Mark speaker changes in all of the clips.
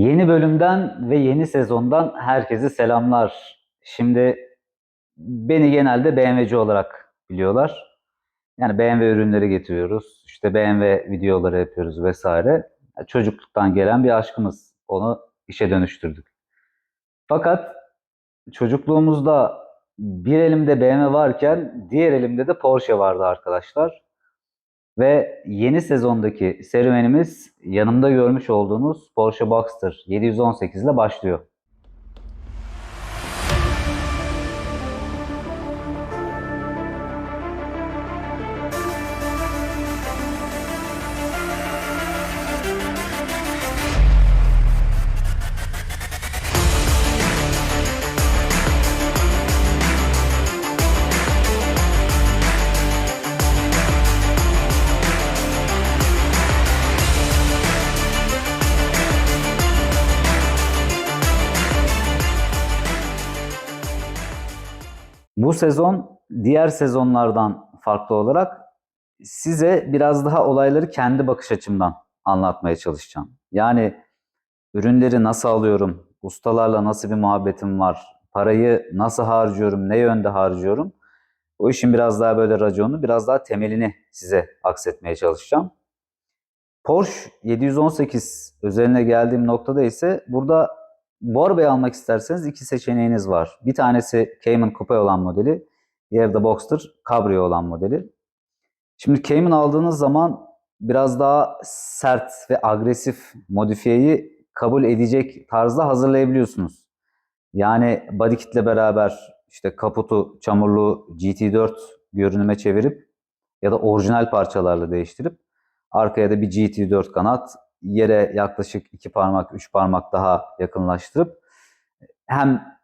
Speaker 1: Yeni bölümden ve yeni sezondan herkese selamlar. Şimdi beni genelde BMW'ci olarak biliyorlar. Yani BMW ürünleri getiriyoruz. İşte BMW videoları yapıyoruz vesaire. Çocukluktan gelen bir aşkımız. Onu işe dönüştürdük. Fakat çocukluğumuzda bir elimde BMW varken diğer elimde de Porsche vardı arkadaşlar. Ve yeni sezondaki serüvenimiz yanımda görmüş olduğunuz Porsche Boxster 718 ile başlıyor. Bu sezon diğer sezonlardan farklı olarak size biraz daha olayları kendi bakış açımdan anlatmaya çalışacağım. Yani ürünleri nasıl alıyorum, ustalarla nasıl bir muhabbetim var, parayı nasıl harcıyorum, ne yönde harcıyorum. O işin biraz daha böyle raconu, biraz daha temelini size aksetmeye çalışacağım. Porsche 718 özeline geldiğim noktada ise burada bu arabayı almak isterseniz iki seçeneğiniz var. Bir tanesi Cayman Coupe olan modeli, diğeri de Boxster Cabrio olan modeli. Şimdi Cayman aldığınız zaman biraz daha sert ve agresif modifiyeyi kabul edecek tarzda hazırlayabiliyorsunuz. Yani body kitle beraber işte kaputu çamurlu GT4 görünüme çevirip ya da orijinal parçalarla değiştirip arkaya da bir GT4 kanat yere yaklaşık iki parmak, üç parmak daha yakınlaştırıp hem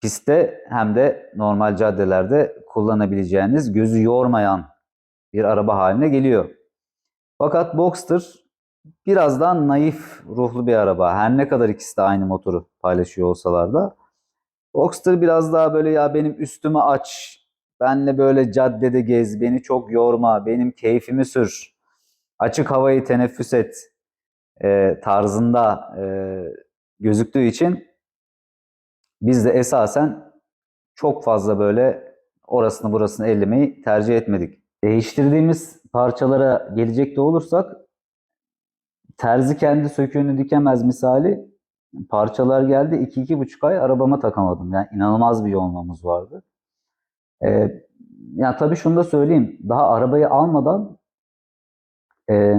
Speaker 1: pistte hem de normal caddelerde kullanabileceğiniz gözü yormayan bir araba haline geliyor. Fakat Boxster biraz daha naif ruhlu bir araba. Her ne kadar ikisi de aynı motoru paylaşıyor olsalar da. Boxster biraz daha böyle ya benim üstümü aç, benle böyle caddede gez, beni çok yorma, benim keyfimi sür, açık havayı teneffüs et e, tarzında e, gözüktüğü için biz de esasen çok fazla böyle orasını burasını ellemeyi tercih etmedik. Değiştirdiğimiz parçalara gelecek de olursak terzi kendi söküğünü dikemez misali parçalar geldi 2-2,5 ay arabama takamadım. Yani inanılmaz bir yoğunluğumuz vardı. Ee, yani tabii şunu da söyleyeyim. Daha arabayı almadan e,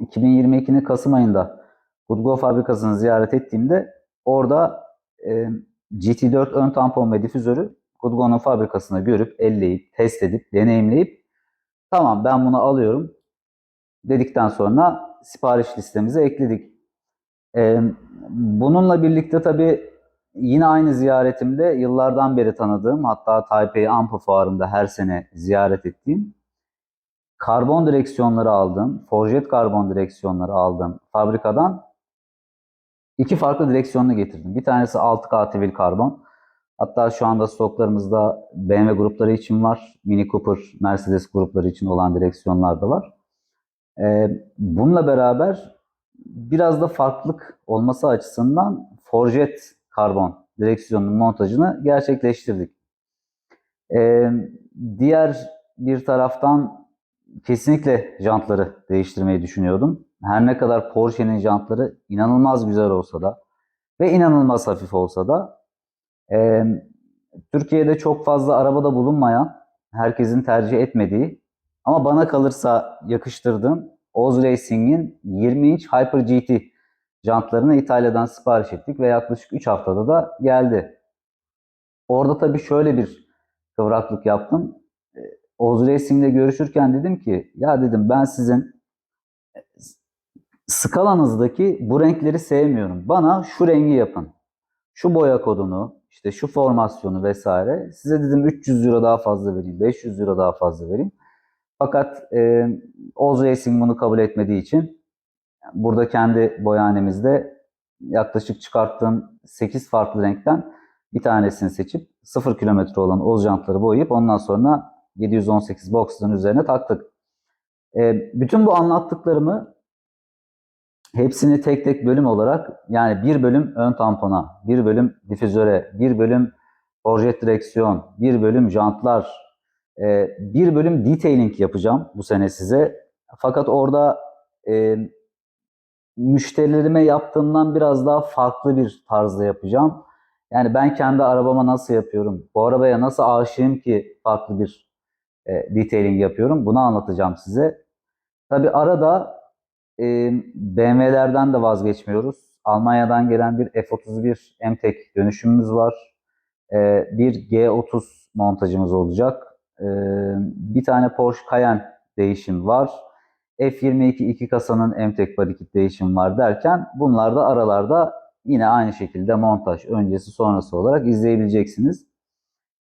Speaker 1: 2022'nin Kasım ayında Goodgo fabrikasını ziyaret ettiğimde orada e, GT4 ön tampon ve difüzörü Goodgo'nun fabrikasına görüp, elleyip, test edip, deneyimleyip tamam ben bunu alıyorum dedikten sonra sipariş listemize ekledik. E, bununla birlikte tabii yine aynı ziyaretimde yıllardan beri tanıdığım hatta Taipei Ampu Fuarı'nda her sene ziyaret ettiğim karbon direksiyonları aldım, forjet karbon direksiyonları aldım fabrikadan iki farklı direksiyonunu getirdim. Bir tanesi 6K Tivil karbon. Hatta şu anda stoklarımızda BMW grupları için var. Mini Cooper, Mercedes grupları için olan direksiyonlar da var. Ee, bununla beraber biraz da farklılık olması açısından forjet karbon direksiyonun montajını gerçekleştirdik. Ee, diğer bir taraftan kesinlikle jantları değiştirmeyi düşünüyordum. Her ne kadar Porsche'nin jantları inanılmaz güzel olsa da ve inanılmaz hafif olsa da e, Türkiye'de çok fazla arabada bulunmayan, herkesin tercih etmediği ama bana kalırsa yakıştırdığım Oz Racing'in 20 inç Hyper GT jantlarını İtalya'dan sipariş ettik ve yaklaşık 3 haftada da geldi. Orada tabii şöyle bir kıvraklık yaptım. Oz Racing'le görüşürken dedim ki ya dedim ben sizin skalanızdaki bu renkleri sevmiyorum. Bana şu rengi yapın. Şu boya kodunu, işte şu formasyonu vesaire. Size dedim 300 euro daha fazla vereyim, 500 euro daha fazla vereyim. Fakat e, Oz Racing bunu kabul etmediği için burada kendi boyahanemizde yaklaşık çıkarttığım 8 farklı renkten bir tanesini seçip 0 kilometre olan Oz jantları boyayıp ondan sonra 718 Box'ın üzerine taktık. E, bütün bu anlattıklarımı hepsini tek tek bölüm olarak yani bir bölüm ön tampona, bir bölüm difüzöre, bir bölüm forjet direksiyon, bir bölüm jantlar, e, bir bölüm detailing yapacağım bu sene size. Fakat orada e, müşterilerime yaptığımdan biraz daha farklı bir tarzda yapacağım. Yani ben kendi arabama nasıl yapıyorum, bu arabaya nasıl aşığım ki farklı bir e, detailing yapıyorum. Bunu anlatacağım size. Tabi arada e, BMW'lerden de vazgeçmiyoruz. Almanya'dan gelen bir F31 M-Tech dönüşümümüz var. E, bir G30 montajımız olacak. E, bir tane Porsche Cayenne değişim var. F22 iki kasanın M-Tech body kit değişim var derken bunlar da aralarda yine aynı şekilde montaj öncesi sonrası olarak izleyebileceksiniz.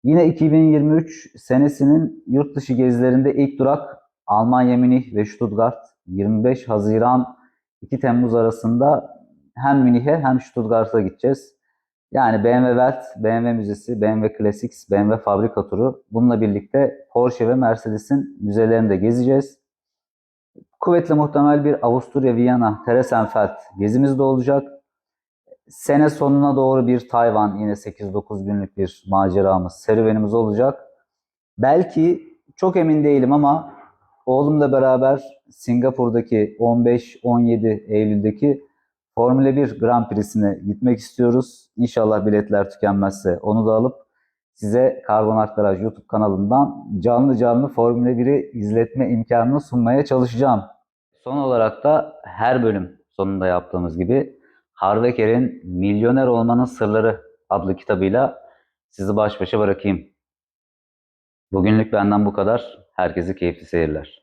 Speaker 1: Yine 2023 senesinin yurt dışı gezilerinde ilk durak Almanya Münih ve Stuttgart 25 Haziran 2 Temmuz arasında hem Münih'e hem Stuttgart'a gideceğiz. Yani BMW Welt, BMW Müzesi, BMW Classics, BMW Fabrika Turu bununla birlikte Porsche ve Mercedes'in müzelerini de gezeceğiz. Kuvvetle muhtemel bir Avusturya, Viyana, Theresienfeld gezimiz de olacak. Sene sonuna doğru bir Tayvan yine 8-9 günlük bir maceramız, serüvenimiz olacak. Belki çok emin değilim ama oğlumla beraber Singapur'daki 15-17 Eylül'deki Formula 1 Grand Prix'sine gitmek istiyoruz. İnşallah biletler tükenmezse onu da alıp size Karbonat Garaj YouTube kanalından canlı canlı Formula 1'i izletme imkanını sunmaya çalışacağım. Son olarak da her bölüm sonunda yaptığımız gibi Harveker'in Milyoner Olmanın Sırları adlı kitabıyla sizi baş başa bırakayım. Bugünlük benden bu kadar. Herkese keyifli seyirler.